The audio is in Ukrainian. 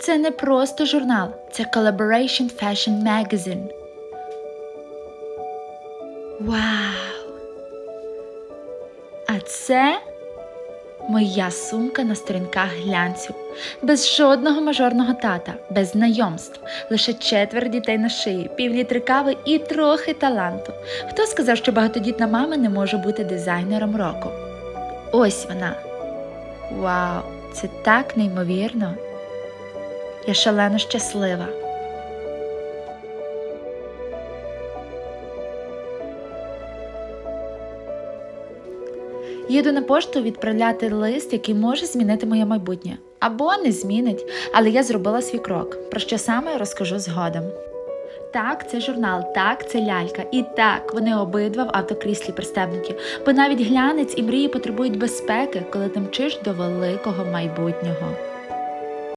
Це не просто журнал, це Collaboration Fashion Magazine. Вау! А це моя сумка на сторінках глянцю. Без жодного мажорного тата, без знайомств, лише четверо дітей на шиї, півлітри кави і трохи таланту. Хто сказав, що багатодітна мама не може бути дизайнером року? Ось вона. Вау, це так неймовірно. Я шалено щаслива. Їду на пошту відправляти лист, який може змінити моє майбутнє. Або не змінить, але я зробила свій крок. Про що саме розкажу згодом. Так, це журнал, так, це лялька. І так, вони обидва в автокріслі пристебнуті, бо навіть глянець і мрії потребують безпеки, коли ти мчиш до великого майбутнього.